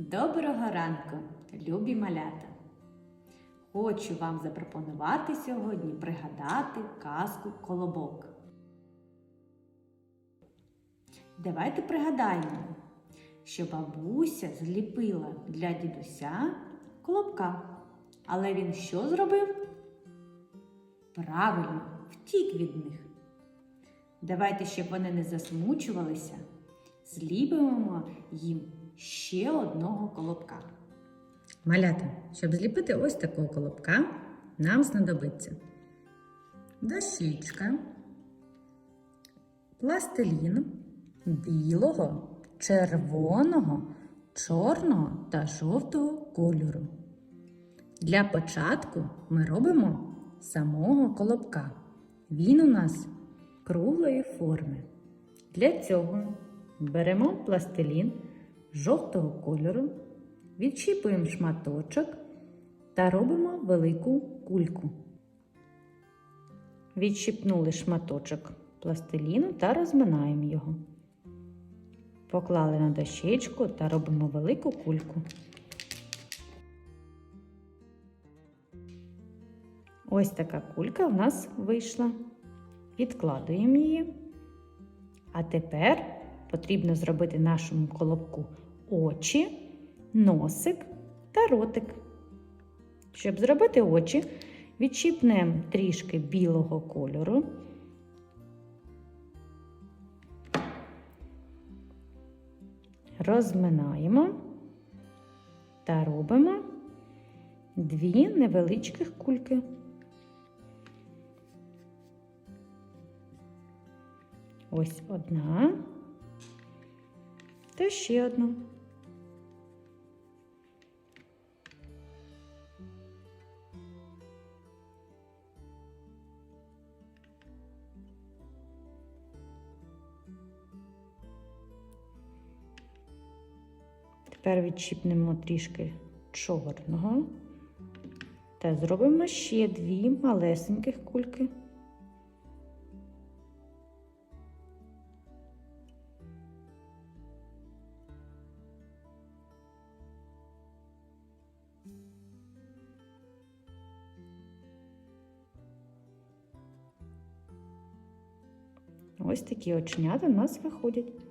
Доброго ранку, любі малята! Хочу вам запропонувати сьогодні пригадати казку Колобок. Давайте пригадаємо, що бабуся зліпила для дідуся колобка. Але він що зробив? Правильно, втік від них. Давайте, щоб вони не засмучувалися, зліпимо їм ще одного колобка. Малята, щоб зліпити ось такого колобка, нам знадобиться дощічка, пластилін білого, червоного, чорного та жовтого кольору. Для початку ми робимо самого колобка. Він у нас круглої форми. Для цього беремо пластилін жовтого кольору, відчіпуємо шматочок та робимо велику кульку. Відщипнули шматочок пластиліну та розминаємо його. Поклали на дощечку та робимо велику кульку. Ось така кулька в нас вийшла. Відкладуємо її. А тепер потрібно зробити нашому колобку очі, носик та ротик. Щоб зробити очі, відчіпнемо трішки білого кольору. Розминаємо та робимо дві невеличких кульки. Ось одна та ще одна. Тепер відчіпнемо трішки чорного та зробимо ще дві малесеньких кульки. Ось такі оченята в нас виходять.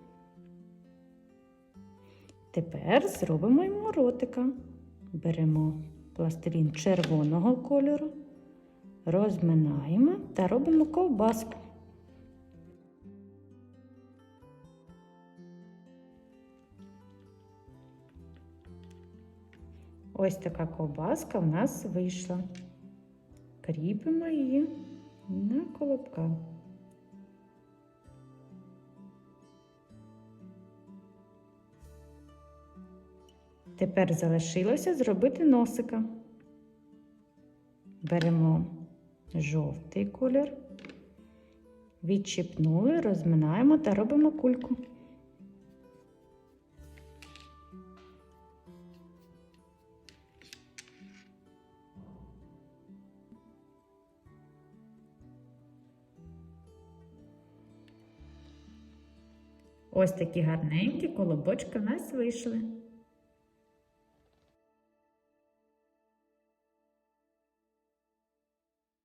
Тепер зробимо йому ротика. Беремо пластилін червоного кольору, розминаємо та робимо ковбаску. Ось така ковбаска в нас вийшла. Кріпимо її на колобка. Тепер залишилося зробити носика. Беремо жовтий колір, відчіпнули, розминаємо та робимо кульку. Ось такі гарненькі колобочки в нас вийшли.